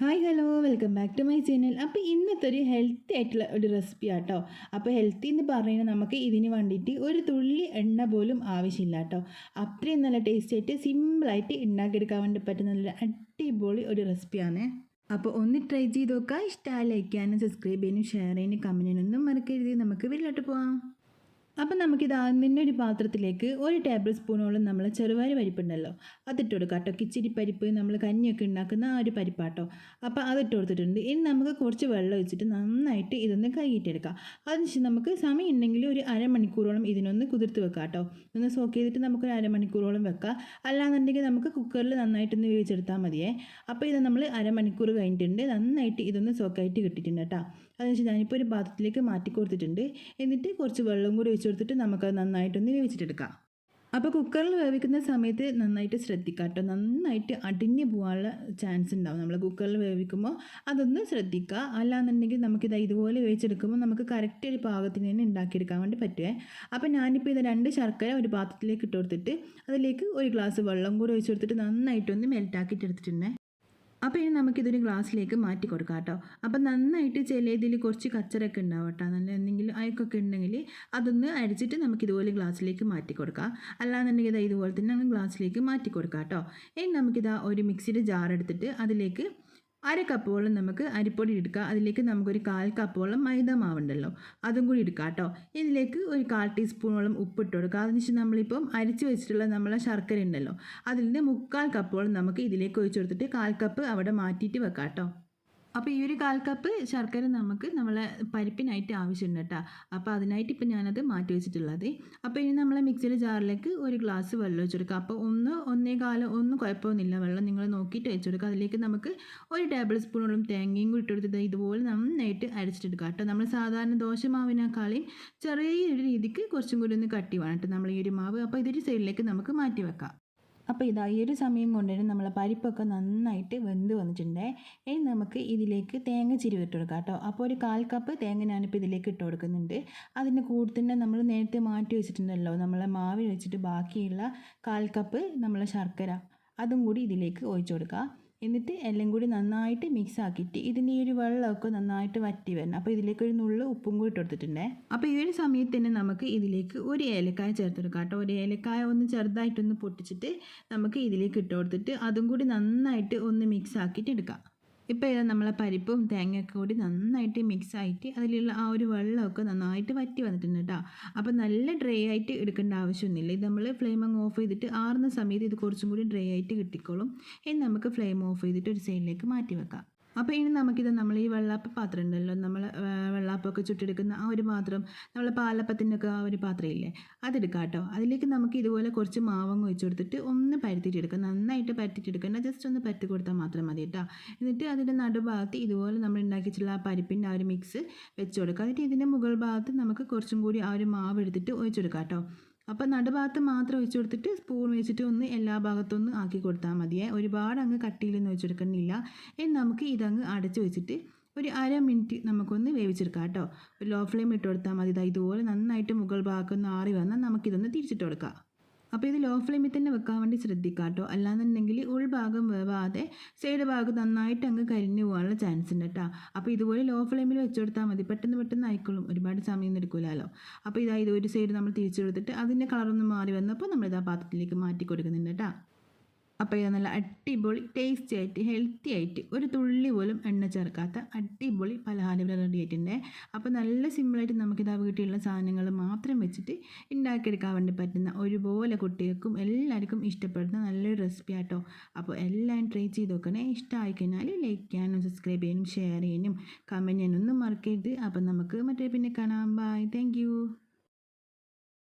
Hi hello welcome back to my channel അപ്പോൾ ഇന്നത്തെ ഒരു ഹെൽത്തി ആയിട്ടുള്ള ഒരു റെസിപ്പി ആട്ടോ. അപ്പോൾ ഹെൽത്തി എന്ന് പറഞ്ഞാൽ നമുക്ക് ഇതിന് വേണ്ടിയിട്ട് ഒരു തുള്ളി എണ്ണ പോലും ആവശ്യമില്ല കേട്ടോ അത്രയും നല്ല ടേസ്റ്റ് ആയിട്ട് സിമ്പിളായിട്ട് ഉണ്ടാക്കിയെടുക്കാൻ വേണ്ടി പറ്റുന്ന നല്ല അടിപൊളി ഒരു റെസിപ്പിയാണ് അപ്പോൾ ഒന്ന് ട്രൈ ചെയ്ത് നോക്കുക. ഇഷ്ടമായി ലൈക്ക് ചെയ്യാനും സബ്സ്ക്രൈബ് ചെയ്യാനും ഷെയർ ചെയ്യാനും ചെയ്യാനൊന്നും മറക്കരുത്. നമുക്ക് വീട്ടിലോട്ട് പോവാം. അപ്പം നമുക്കിത് ആദ്യം ഒരു പാത്രത്തിലേക്ക് ഒരു ടേബിൾ സ്പൂണോളം നമ്മൾ ചെറുവാരി പരിപ്പുണ്ടല്ലോ. അതിട്ട് കൊടുക്കുക കേട്ടോ. കിച്ചിരി പരിപ്പ് നമ്മൾ കഞ്ഞിയൊക്കെ ഉണ്ടാക്കുന്ന ആ ഒരു പരിപ്പാട്ടോ. അപ്പോൾ അതിട്ട് കൊടുത്തിട്ടുണ്ട്. ഇനി നമുക്ക് കുറച്ച് വെള്ളം ഒഴിച്ചിട്ട് നന്നായിട്ട് ഇതൊന്ന് കഴുകിയിട്ടെടുക്കാം. അതിനുശേഷം നമുക്ക് സമയം ഉണ്ടെങ്കിൽ ഒരു അരമണിക്കൂറോളം ഇതിനൊന്ന് കുതിർത്ത് വെക്കാം കേട്ടോ. ഒന്ന് സോക്ക് ചെയ്തിട്ട് നമുക്കൊരു അരമണിക്കൂറോളം വെക്കാം. അല്ലാന്നുണ്ടെങ്കിൽ നമുക്ക് കുക്കറിൽ നന്നായിട്ടൊന്ന് വേവിച്ചെടുത്താൽ മതിയേ. അപ്പോൾ ഇത് നമ്മൾ അരമണിക്കൂർ കഴിഞ്ഞിട്ടുണ്ട്. നന്നായിട്ട് ഇതൊന്ന് സോക്കായിട്ട് കിട്ടിയിട്ടുണ്ട് കേട്ടോ. അതിനുശേഷം ഞാനിപ്പോൾ ഒരു പാത്രത്തിലേക്ക് മാറ്റി കൊടുത്തിട്ടുണ്ട്. എന്നിട്ട് കുറച്ച് വെള്ളം കൂടി ഒഴിച്ചു കൊടുത്തിട്ട് നമുക്കത് നന്നായിട്ടൊന്ന് വേവിച്ചിട്ടെടുക്കാം. അപ്പോൾ കുക്കറിൽ വേവിക്കുന്ന സമയത്ത് നന്നായിട്ട് ശ്രദ്ധിക്കുക കേട്ടോ നന്നായിട്ട് അടിഞ്ഞു പോകാനുള്ള ചാൻസ് ഉണ്ടാവും. നമ്മൾ കുക്കറിൽ വേവിക്കുമ്പോൾ അതൊന്ന് ശ്രദ്ധിക്കുക അല്ലാന്നുണ്ടെങ്കിൽ നമുക്കിത് ഇതുപോലെ വേവിച്ചെടുക്കുമ്പോൾ നമുക്ക് കറക്റ്റ് ഒരു പാകത്തിന് തന്നെ ഉണ്ടാക്കിയെടുക്കാൻ വേണ്ടി പറ്റുമേ അപ്പോൾ ഞാനിപ്പോൾ ഇത് രണ്ട് ശർക്കര ഒരു പാത്രത്തിലേക്ക് ഇട്ട് കൊടുത്തിട്ട് അതിലേക്ക് ഒരു ഗ്ലാസ് വെള്ളം കൂടി ഒഴിച്ചു കൊടുത്തിട്ട് നന്നായിട്ടൊന്ന് മെൽറ്റാക്കിയിട്ട് എടുത്തിട്ടുണ്ട് അപ്പോൾ ഇനി നമുക്കിതൊരു ഗ്ലാസ്സിലേക്ക് മാറ്റി കൊടുക്കാം കേട്ടോ. അപ്പോൾ നന്നായിട്ട് ചില ഇതിൽ കുറച്ച് കച്ചറൊക്കെ ഉണ്ടാവും കേട്ടോ. നല്ല എന്തെങ്കിലും അയക്കൊക്കെ ഉണ്ടെങ്കിൽ അതൊന്ന് അരിച്ചിട്ട് നമുക്ക് ഇതുപോലെ ഗ്ലാസ്സിലേക്ക് മാറ്റി കൊടുക്കാം. അല്ലാന്നുണ്ടെങ്കിൽ ഇതാ ഇതുപോലെ തന്നെ ഗ്ലാസ്സിലേക്ക് മാറ്റി കൊടുക്കാം കേട്ടോ. ഇനി നമുക്കിതാ ഒരു മിക്സിയുടെ ജാർ എടുത്തിട്ട് അതിലേക്ക് അര കപ്പോളം നമുക്ക് അരിപ്പൊടി എടുക്കുക അതിലേക്ക് നമുക്കൊരു കാൽ കപ്പോളം മൈദ മാവുണ്ടല്ലോ അതും കൂടി എടുക്കുക കേട്ടോ. ഇതിലേക്ക് ഒരു കാൽ ടീസ്പൂണോളം ഉപ്പിട്ട് കൊടുക്കുക അതിനുശേഷം നമ്മളിപ്പം അരിച്ച് വെച്ചിട്ടുള്ള നമ്മളെ ശർക്കര ഉണ്ടല്ലോ. അതിൽ നിന്ന് മുക്കാൽ കപ്പോളം നമുക്ക് ഇതിലേക്ക് ഒഴിച്ചു കൊടുത്തിട്ട് കാൽ കപ്പ് അവിടെ മാറ്റിയിട്ട് വെക്കാം കേട്ടോ. അപ്പോൾ ഈ ഒരു കാൽ കപ്പ് ശർക്കര നമുക്ക് നമ്മളെ പരിപ്പിനായിട്ട് ആവശ്യമുണ്ട് കേട്ടോ. അപ്പോൾ അതിനായിട്ട് ഇപ്പോൾ ഞാനത് മാറ്റി വെച്ചിട്ടുള്ളത്. അപ്പോൾ ഇനി നമ്മളെ മിക്സിയുടെ ജാറിലേക്ക് ഒരു ഗ്ലാസ് വെള്ളം വെച്ചെടുക്കുക അപ്പോൾ ഒന്ന് ഒന്നേ കാലം ഒന്നും കുഴപ്പമൊന്നുമില്ല. വെള്ളം നിങ്ങൾ നോക്കിയിട്ട് വെച്ചെടുക്കുക അതിലേക്ക് നമുക്ക് ഒരു ടേബിൾ സ്പൂണോളം തേങ്ങയും കൂടി ഇട്ടെടുത്തിട്ട് ഇതുപോലെ നന്നായിട്ട് അരച്ചിട്ടെടുക്കുക കേട്ടോ. നമ്മൾ സാധാരണ ദോശമാവിനേക്കാളും ചെറിയൊരു രീതിക്ക് കുറച്ചും കൂടി ഒന്ന് കട്ടി വേണം കേട്ടോ. നമ്മൾ ഈ ഒരു മാവ്. അപ്പോൾ ഇതൊരു സൈഡിലേക്ക് നമുക്ക് മാറ്റി വെക്കാം. അപ്പോൾ ഇതാ ഈ ഒരു സമയം കൊണ്ടുതന്നെ നമ്മളെ പരിപ്പൊക്കെ നന്നായിട്ട് വെന്ത് വന്നിട്ടുണ്ട്. ഇനി നമുക്ക് ഇതിലേക്ക് തേങ്ങ ചിരുവ് ഇട്ട് കൊടുക്കാം കേട്ടോ. അപ്പോൾ ഒരു കാൽ കപ്പ് തേങ്ങ ഞാനിപ്പോൾ ഇതിലേക്ക് ഇട്ട് കൊടുക്കുന്നുണ്ട്. അതിന്റെ കൂടെ തന്നെ നമ്മൾ നേരത്തെ മാറ്റി വെച്ചിട്ടുണ്ടല്ലോ. നമ്മളെ മാവിൽ വെച്ചിട്ട് ബാക്കിയുള്ള കാൽ കപ്പ് നമ്മളെ ശർക്കര അതും കൂടി ഇതിലേക്ക് ഒഴിച്ചു കൊടുക്കുക എന്നിട്ട് എല്ലാം കൂടി നന്നായിട്ട് മിക്സ് ആക്കിയിട്ട് ഇതിന്റെ ഈ ഒരു വെള്ളമൊക്കെ നന്നായിട്ട് വറ്റി വരണം. അപ്പോൾ ഇതിലേക്ക് ഒരു നുള്ള ഉപ്പും കൂടി ഇട്ട് കൊടുത്തിട്ടുണ്ട്. അപ്പോൾ ഈ ഒരു സമയത്ത് തന്നെ നമുക്ക് ഇതിലേക്ക് ഒരു ഏലക്കായ ചേർത്തെടുക്കാം കേട്ടോ. ഒരു ഏലക്കായ ഒന്ന് ചെറുതായിട്ടൊന്ന് പൊട്ടിച്ചിട്ട് നമുക്ക് ഇതിലേക്ക് ഇട്ട് കൊടുത്തിട്ട് അതും കൂടി നന്നായിട്ട് ഒന്ന് മിക്സ് ആക്കിയിട്ട് എടുക്കാം. ഇപ്പോൾ ഇത് നമ്മളെ പരിപ്പും തേങ്ങയൊക്കെ കൂടി നന്നായിട്ട് മിക്സ് ആയിട്ട് അതിലുള്ള ആ ഒരു വെള്ളമൊക്കെ നന്നായിട്ട് വറ്റി വന്നിട്ടുണ്ട് കേട്ടോ. അപ്പോൾ നല്ല ഡ്രൈ ആയിട്ട് എടുക്കേണ്ട ആവശ്യമൊന്നുമില്ല. ഇത് നമ്മൾ ഫ്ലെയിം അങ്ങ് ഓഫ് ചെയ്തിട്ട് ആറുന്ന സമയത്ത് ഇത് കുറച്ചും കൂടി ഡ്രൈ ആയിട്ട് കിട്ടിക്കോളും. ഇനി നമുക്ക് ഫ്ലെയിം ഓഫ് ചെയ്തിട്ട് ഒരു സൈഡിലേക്ക് മാറ്റി വെക്കാം. അപ്പോൾ ഇനി നമുക്കിത് നമ്മൾ ഈ വെള്ളാപ്പ പാത്രം ഉണ്ടല്ലോ നമ്മൾ വെള്ളാപ്പമൊക്കെ ചുട്ടെടുക്കുന്ന ആ ഒരു പാത്രം നമ്മൾ പാലപ്പത്തിന്റെ ഒക്കെ ആ ഒരു പാത്രം ഇല്ലേ അതെടുക്കാം കേട്ടോ അതിലേക്ക് നമുക്ക് ഇതുപോലെ കുറച്ച് മാവങ്ങ് വെച്ച് കൊടുത്തിട്ട് ഒന്ന് പരത്തിയിട്ടെടുക്കാം. നന്നായിട്ട് പരത്തിയിട്ടെടുക്കേണ്ട ജസ്റ്റ് ഒന്ന് പരത്തി കൊടുത്താൽ മാത്രം മതി കേട്ടോ എന്നിട്ട് അതിന്റെ നടുഭാഗത്ത് ഇതുപോലെ നമ്മൾ ഉണ്ടാക്കിയിട്ടുള്ള ആ പരിപ്പിന്റെ ആ ഒരു മിക്സ് വെച്ച് കൊടുക്കുക എന്നിട്ട് ഇതിന്റെ മുകൾ ഭാഗത്ത് നമുക്ക് കുറച്ചും കൂടി ആ ഒരു മാവ് എടുത്തിട്ട് ഒഴിച്ചെടുക്കാം കേട്ടോ അപ്പോൾ നടുഭാഗത്ത് മാത്രം ഒഴിച്ചു കൊടുത്തിട്ട് സ്പൂൺ വെച്ചിട്ട് ഒന്ന് എല്ലാ ഭാഗത്തൊന്ന് ആക്കി കൊടുത്താൽ മതിയേ. ഒരുപാട് അങ്ങ് കട്ടിയിലൊന്നും വെച്ചെടുക്കണില്ല ഇനി നമുക്ക് ഇതങ്ങ് അടച്ചു വെച്ചിട്ട് ഒരു അര മിനിറ്റ് നമുക്കൊന്ന് വേവിച്ചെടുക്കാം കേട്ടോ. ഒരു ലോ ഫ്ലെയിം ഇട്ട് കൊടുത്താൽ മതി. ഇതുപോലെ നന്നായിട്ട് മുകൾ ഭാഗം ആറി വന്നാൽ നമുക്കിതൊന്ന് തിരിച്ചിട്ട് കൊടുക്കാം. അപ്പോൾ ഇത് ലോ ഫ്ലെയിമിൽ തന്നെ വെക്കാൻ വേണ്ടി ശ്രദ്ധിക്കുക കേട്ടോ അല്ലാന്നുണ്ടെങ്കിൽ ഉൾഭാഗം വേവാതെ സൈഡ് ഭാഗം നന്നായിട്ട് അങ്ങ് കരിഞ്ഞു പോകാനുള്ള ചാൻസ് ഉണ്ട് കേട്ടോ അപ്പോൾ ഇതുപോലെ ലോ ഫ്ലെയിമിൽ വെച്ച് കൊടുത്താൽ മതി. പെട്ടെന്ന് പെട്ടെന്ന് ആയിക്കോളും. ഒരുപാട് സമയം എടുക്കില്ലല്ലോ അപ്പോൾ ഇതാ ഇത് ഒരു സൈഡ് നമ്മൾ തിരിച്ചു കൊടുത്തിട്ട് അതിന്റെ കളറൊന്ന് മാറി വന്നപ്പോൾ നമ്മൾ ഇതാ പാത്രത്തിലേക്ക് മാറ്റി കൊടുക്കുന്നുണ്ട് കേട്ടോ അപ്പോൾ ഇത് നല്ല അടിപൊളി ടേസ്റ്റി ആയിട്ട് ഹെൽത്തി ആയിട്ട് ഒരു തുള്ളി പോലും എണ്ണ ചേർക്കാത്ത അടിപൊളി പലഹാരം ഇവിടെ റെഡി ആയിട്ടുണ്ട്. അപ്പോൾ നല്ല സിമ്പിളായിട്ട് നമുക്കിത് ആ വീട്ടിലുള്ള സാധനങ്ങൾ മാത്രം വെച്ചിട്ട് ഉണ്ടാക്കിയെടുക്കാൻ വേണ്ടി പറ്റുന്ന ഒരുപോലെ കുട്ടികൾക്കും എല്ലാവർക്കും ഇഷ്ടപ്പെടുന്ന നല്ലൊരു റെസിപ്പി ആട്ടോ. അപ്പോൾ എല്ലാം ട്രൈ ചെയ്ത് നോക്കണേ. ഇഷ്ടമായി കഴിഞ്ഞാൽ ലൈക്ക് ചെയ്യാനും സബ്സ്ക്രൈബ് ചെയ്യാനും ഷെയർ ചെയ്യാനും കമന്റ് ചെയ്യാനൊന്നും മറക്കരുത്. അപ്പോൾ നമുക്ക് മറ്റേ പിന്നെ കാണാം. Bye thank